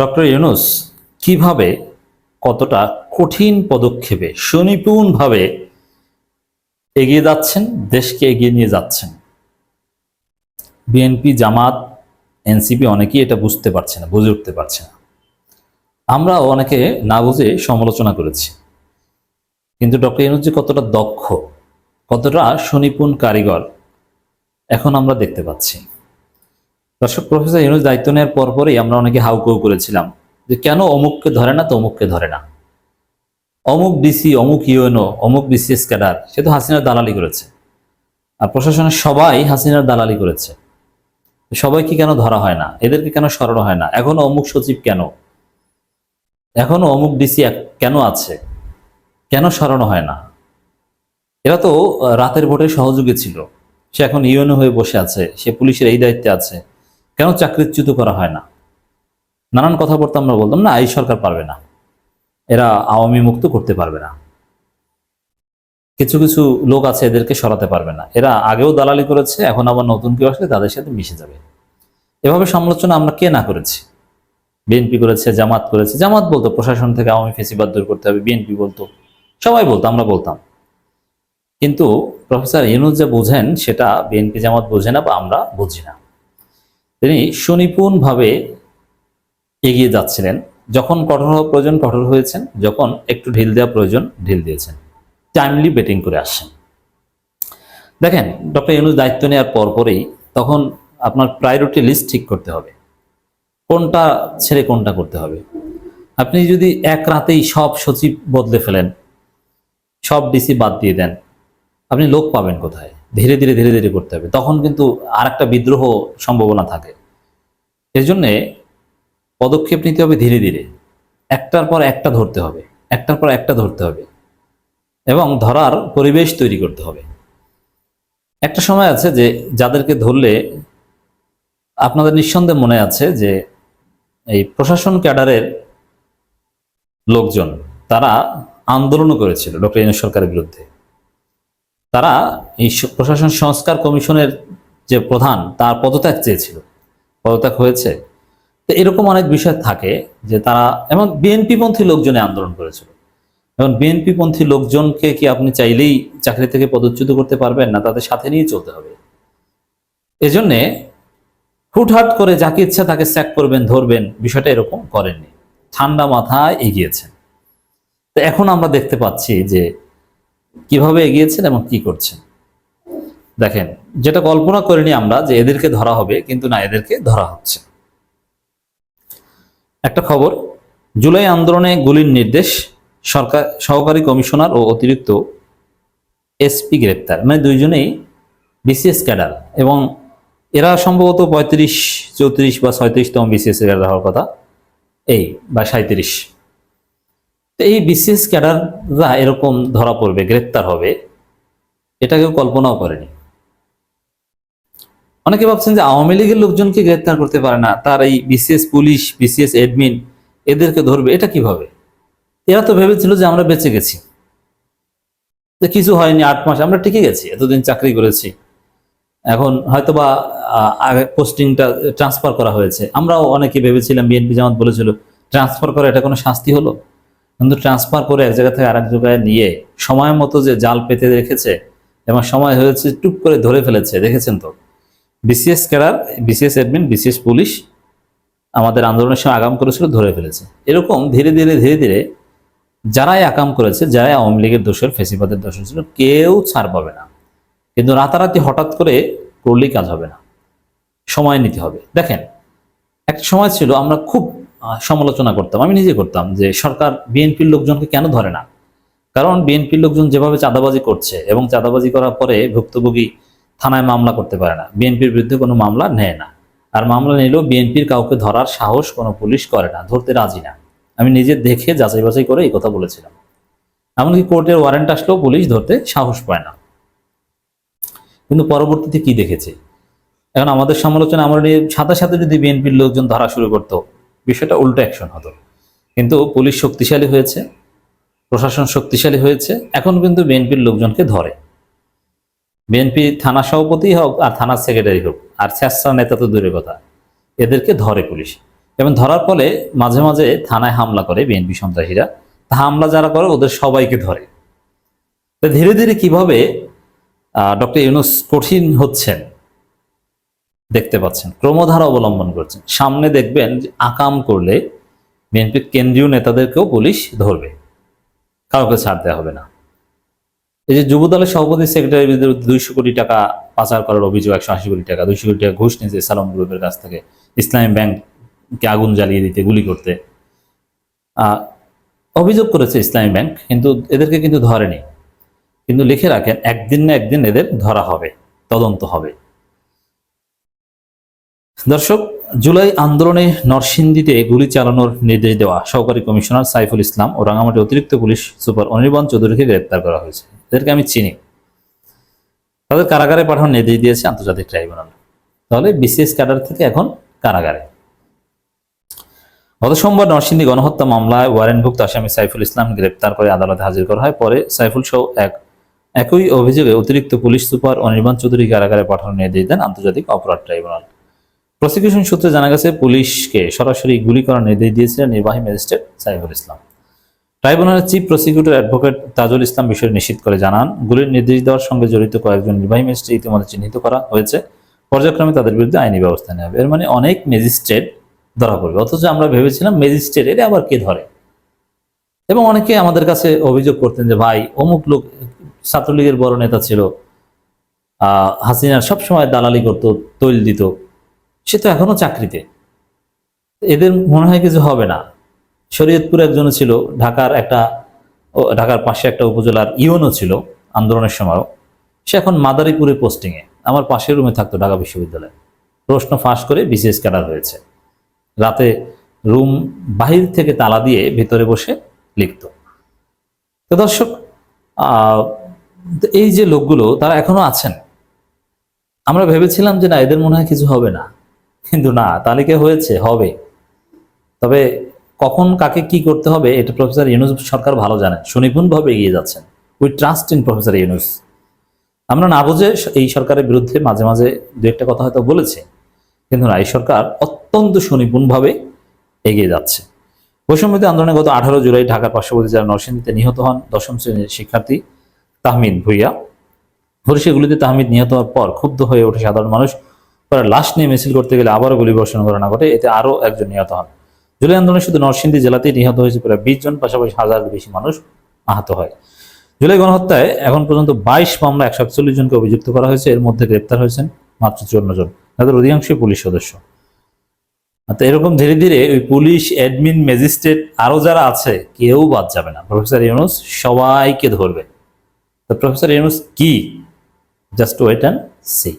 Doctor Yunus, কীভাবে, কতটা কঠিন পদক্ষেপে, সুনিপুণভাবে এগিয়ে যাচ্ছেন, দেশকে এগিয়ে নিয়ে যাচ্ছেন? বিএনপি, জামাত, এনসিপি অনেকেই এটা বুঝতে পারছে না, বুঝে উঠতে পারছে না। আমরা অনেকে না বুঝে সমালোচনা করেছি। কিন্তু ডক্টর ইউনুস যে কতটা দক্ষ, কতটা সুনিপুণ কারিগর, এখন আমরা দেখতে পাচ্ছি। দর্শক, প্রফেসর ইউনুস দায়িত্ব নেওয়ার পরপরই আমরা অনেকে হাউকাউ করেছিলাম যে কেন অমুককে ধরে না তো অমুককে ধরে না। অমুক ডিসি অমুক ইউএনও অমুক বিসিএস ক্যাডার সে তো হাসিনার দালালি করেছে। আর প্রশাসনের সবাই হাসিনার দালালি করেছে। সবাইকে কেন ধরা হয় না? এদেরকে কেন সরানো হয় না? এখনও অমুক সচিব কেন? এখনও অমুক ডিসি কেন আছে? কেন সরানো হয় না? এরা তো রাতের ভোটে সহযোগী ছিল। সে এখন ইউএনও হয়ে বসে আছে। সে পুলিশের এই দায়িত্বে আছে। কেন চাকরিচ্যুত করা হয় না? নানান কথা কথাবার্তা আমরা বলতাম, না, এই সরকার পারবে না। এরা আওয়ামী মুক্ত করতে পারবে না। কিছু কিছু লোক আছে এদেরকে সরাতে পারবে না। এরা আগেও দালালি করেছে, এখন আবার নতুন কেউ আসলে তাদের সাথে মিশে যাবে। এভাবে সমালোচনা আমরা কে না করেছি? বিএনপি করেছে, জামাত করেছে। জামাত বলতো, প্রশাসন থেকে আওয়ামী ফেসিবাদ দূর করতে হবে, বিএনপি বলতো। সবাই বলতো, আমরা বলতাম। কিন্তু প্রফেসর ইউনুস যা বোঝেন, সেটা বিএনপি জামাত বোঝে না বা আমরা বুঝি না। তিনি সুনিপুণভাবে এগিয়ে যাচ্ছিলেন। যখন কঠোর হওয়া প্রয়োজন কঠোর হয়েছেন, যখন একটু ঢিল দেওয়া প্রয়োজন, ঢিল দিয়েছেন। টাইমলি ব্যাটিং করে আসছেন। দেখেন ডক্টর ইউনুস দায়িত্ব নেওয়ার পরপরই তখন আপনার প্রায়োরিটি লিস্ট ঠিক করতে হবে। কোনটা ছেড়ে কোনটা করতে হবে। আপনি যদি এক রাতেই সব সচিব বদলে ফেলেন, সব ডিসি বাদ দিয়ে দেন, আপনি লোক পাবেন কোথায়? ধীরে ধীরে ধীরে ধীরে করতে হবে। তখন কিন্তু আর একটা বিদ্রোহ সম্ভাবনা থাকে। এর জন্যে পদক্ষেপ নিতে হবে ধীরে ধীরে। একটার পর একটা ধরতে হবে। একটার পর একটা ধরতে হবে। এবং ধরার পরিবেশ তৈরি করতে হবে। একটা সময় আছে যে যাদেরকে ধরলে আপনাদের নিঃসন্দেহে মনে আছে যে এই প্রশাসন ক্যাডারের লোকজন, তারা আন্দোলনও করেছিল ডক্টর ইউনুস সরকারের বিরুদ্ধে। তারা এই প্রশাসন সংস্কার কমিশনের যে প্রধান, তার পদত্যাগ চেয়েছিল। পদত্যাগ হয়েছে। তো এরকম অনেক বিষয় থাকে যে তারা, এবং বিএনপি পন্থী লোকজনে আন্দোলন করেছিল। এবং বিএনপি পন্থী লোকজনকে কি আপনি চাইলেই চাকরি থেকে পদচ্যুত করতে পারবেন না? তাদের সাথে নিয়ে চলতে হবে। এজন্যে হুটহাট করে যাকে ইচ্ছা তাকে স্যাক করবেন, ধরবেন, বিষয়টা এরকম করেননি। ঠান্ডা মাথায় এগিয়েছেন। তো এখন আমরা দেখতে পাচ্ছি যে কীভাবে এগিয়েছেন এবং কি করছেন? দেখেন, যেটা কল্পনা করিনি আমরা যে এদেরকে ধরা হবে, কিন্তু না, এদেরকে ধরা হচ্ছে। একটা খবর, জুলাই আন্দোলনে গুলির নির্দেশ, সরকার, সহকারী কমিশনার ও অতিরিক্ত এসপি গ্রেপ্তার। মানে দুইজনেই বিসিএস ক্যাডার এবং এরা সম্ভবত পঁয়ত্রিশ, চৌত্রিশ বা ছয়ত্রিশতম বিসিএস ক্যাডার হওয়ার কথা। এই, বা সাঁত্রিশ তো এই বিসিএস ক্যাডাররা এরকম ধরা পড়বে, গ্রেপ্তার হবে এটা কেউ কল্পনাও করেনি। অনেকে ভাবছেন যে আওয়ামী লীগের লোকজনকে গ্রেপ্তার করতে পারে না, তার এই বিসিএস পুলিশ, বিসিএস এডমিন এদেরকে ধরবে, এটা কীভাবে? এরা তো ভেবেছিল যে আমরা বেঁচে গেছি। তো কিছু হয়নি, আট মাস, আমরা টিকে গেছি, এতদিন চাকরি করেছি। এখন হয়তোবা পোস্টিংটা ট্রান্সফার করা হয়েছে। আমরাও অনেকে ভেবেছিলাম, বিএনপি জামাত বলেছিল, ট্রান্সফার করা, এটা কোনো শাস্তি হলো? কিন্তু ট্রান্সফার করে এক জায়গা থেকে আরেক জায়গায় নিয়ে সময় মতো যে জাল পেতে রেখেছে এবং সময় হয়েছে টুপ করে ধরে ফেলেছে, দেখেছেন তো? BCS cadre BCS admin BCS police আমাদের আন্দোলনের সময় আগাম করেছিল, ধরে ফেলেছে। এরকম ধীরে ধীরে ধীরে ধীরে যারাই আকাম করেছে, যারাই আওয়ামী লীগের দোষের, ফেসিবাদের দোষর ছিল, কেউ ছাড় পাবে না। কিন্তু রাতারাতি হঠাৎ করে করলেই কাজ হবে না। সময় নিতে হবে। দেখেন, একটা সময় ছিল, আমরা খুব সমালোচনা করতাম। আমি নিজে করতাম যে সরকার বিএনপির লোকজনকে কেন ধরে না? কারণ বিএনপির লোকজন যেভাবে চাঁদাবাজি করছে এবং চাঁদাবাজি করার পরে ভুক্তভোগী থানায় মামলা করতে পারে না, বিএনপির বিরুদ্ধে কোনো মামলা নেয় না। আর মামলা নিলেও বিএনপির কাউকে ধরার সাহস কোনো পুলিশ করে না, ধরতে রাজি না। আমি নিজে দেখে যাচাই বাছাই করে এই কথা বলেছিলাম। এমনকি কোর্টের ওয়ারেন্ট আসলেও পুলিশ ধরতে সাহস পায় না। কিন্তু পরবর্তীতে কি দেখেছে? এখন আমাদের সমালোচনা আমরা সাথে সাথে যদি বিএনপির লোকজন ধরা শুরু করতো বিষয়টা উল্টো অ্যাকশন হতো। কিন্তু পুলিশ শক্তিশালী হয়েছে, প্রশাসন শক্তিশালী হয়েছে, এখন কিন্তু বিএনপির লোকজনকে ধরে। বিএনপি থানা সভাপতি হোক আর থানার সেক্রেটারি হোক, আর স্যাসরা নেতা তো দূরের কথা, এদেরকে ধরে পুলিশ। এবং ধরার ফলে মাঝে মাঝে থানায় হামলা করে বিএনপি সন্ত্রাসীরা। তা হামলা যারা করে, ওদের সবাইকে ধরে। তো ধীরে ধীরে কীভাবে ডক্টর ইউনুস কঠিন হচ্ছেন দেখতে পাচ্ছেন, ক্রমধারা অবলম্বন করছেন। সামনে দেখবেন যে আকাম করলে বিএনপির কেন্দ্রীয় নেতাদেরকেও পুলিশ ধরবে, কাউকে ছাড় দেওয়া হবে না। এই যে যুবদলের সভাপতি সেক্রেটারির বিরুদ্ধে দুইশো কোটি টাকা পাচার করার অভিযোগ, একশো আশি কোটি টাকা, দুইশো কোটি টাকা ঘুষ নিয়েছে সালম গ্রুপের কাছ থেকে, ইসলামী ব্যাংককে আগুন জ্বালিয়ে দিতে, গুলি করতে। অভিযোগ করেছে ইসলামী ব্যাংক, কিন্তু এদেরকে কিন্তু ধরেনি। কিন্তু লিখে রাখেন, একদিন না একদিন এদের ধরা হবে, তদন্ত হবে। দর্শক, জুলাই আন্দোলনে নরসিংদীতে গুলি চালানোর নির্দেশ দেওয়া সহকারী কমিশনার সাইফুল ইসলাম ও রাঙামাটি অতিরিক্ত পুলিশ সুপার অনির্বাণ চৌধুরীকে গ্রেপ্তার করা হয়েছে। এদেরকে আমি চিনি। তাদের কারাগারে পাঠানোর নির্দেশ দিয়েছে আন্তর্জাতিক ট্রাইব্যুনাল। তাহলে বিসিএস ক্যাডার থেকে এখন কারাগারে। গত সোমবার নরসিংদী গণহত্যা মামলায় ওয়ারেন্টভুক্ত আসামি সাইফুল ইসলাম গ্রেপ্তার করে আদালতে হাজির করা হয়। পরে সাইফুল সহ এক একই অভিযোগে অতিরিক্ত পুলিশ সুপার অনির্বাণ চৌধুরী কারাগারে পাঠানোর নির্দেশ দেন আন্তর্জাতিক অপরাধ ট্রাইব্যুনাল। প্রসিকিউশন সূত্রে জানা গেছে, পুলিশকে সরাসরি গুলি করার নির্দেশ দিয়েছিলেন নির্বাহী ম্যাজিস্ট্রেট সাইফুল ইসলাম। ট্রাইব্যুনালের chief prosecutor advocate Tajul Islam বিষয়টি নিশ্চিত করে জানান, গুলির নির্দেশ দেওয়ার সঙ্গে জড়িত কয়েকজন নির্বাহী ম্যাজিস্ট্রেট ইতিমধ্যে চিহ্নিত করা হয়েছে। পর্যায়ক্রমে তাদের বিরুদ্ধে আইনি ব্যবস্থা নেওয়া হবে। এর মানে অনেক ম্যাজিস্ট্রেট ধরা পড়বে। অথচ আমরা ভেবেছিলাম ম্যাজিস্ট্রেট এটা আবার কে ধরে? এবং অনেকে আমাদের কাছে অভিযোগ করতেন যে, ভাই, অমুক লোক ছাত্রলীগের বড় নেতা ছিল। হাসিনার সবসময় দালালি করতো, তৈল দিত। সে তো এখনও চাকরিতে। এদের মনে হয় কিছু হবে না। শরীয়তপুর একজন ছিল, ঢাকার একটা ঢাকার পাশে একটা উপজেলার ইউনও ছিল আন্দোলনের সময়ও সে এখন মাদারীপুরে পোস্টিংয়ে আমার পাশের রুমে থাকতো ঢাকা বিশ্ববিদ্যালয়ে। প্রশ্ন ফাঁস করে বিসিএস ক্যাডার হয়েছে। রাতে রুম বাহির থেকে তালা দিয়ে ভেতরে বসে লিখত। তো দর্শক এই যে লোকগুলো, তারা এখনও আছেন। আমরা ভেবেছিলাম যে না, এদের মনে হয় কিছু হবে না। কিন্তু না তালিকা হয়েছে? হবে। তবে কখন কাকে কি করতে হবে, এটা প্রফেসর ইউনুস সরকার ভালো জানেন সুনিপুণভাবে এগিয়ে যাচ্ছেন। We trust in professor Yunus আমরা না বুঝে এই সরকারের বিরুদ্ধে মাঝে মাঝে দু একটা কথা হয়তো বলেছে, কিন্তু না, এই সরকার অত্যন্ত সুনিপুণভাবে এগিয়ে যাচ্ছে। বৈষম্যতি আন্দোলনে গত আঠারো জুলাই ঢাকার পার্শ্ববর্তী জেলা নরসিংদীতে নিহত হন দশম শ্রেণির শিক্ষার্থী তাহমিদ ভুইয়া। পুলিশেগুলিতে তাহমিদ নিহত হওয়ার পর ক্ষুব্ধ হয়ে ওঠে সাধারণ মানুষ পরে লাশ নিয়ে মিছিল করতে গেলে আবারও গুলি বর্ষণ ঘটনা ঘটে এতে আরও একজন নিহত হন। জুলাই আন্দোলনে শুধু নরসিংদী জেলাতেই নিহত হয়েছে, প্রায় বিশ জন, পাশাপাশি হাজার বেশি মানুষ আহত হয়। জুলাই গণহত্যায় এখন পর্যন্ত বাইশ মামলা একশো একচল্লিশ জনকে অভিযুক্ত করা হয়েছে, এর মধ্যে গ্রেপ্তার হয়েছেন মাত্র চুয়ান্ন জন। তাদের অধিকাংশই পুলিশ সদস্য। তো এরকম ধীরে ধীরে ওই পুলিশ অ্যাডমিন ম্যাজিস্ট্রেট আরও যারা আছে, কেউ বাদ যাবে না। প্রফেসর ইউনুস সবাইকে ধরবে। তো প্রফেসর ইউনুস কি? Just wait and C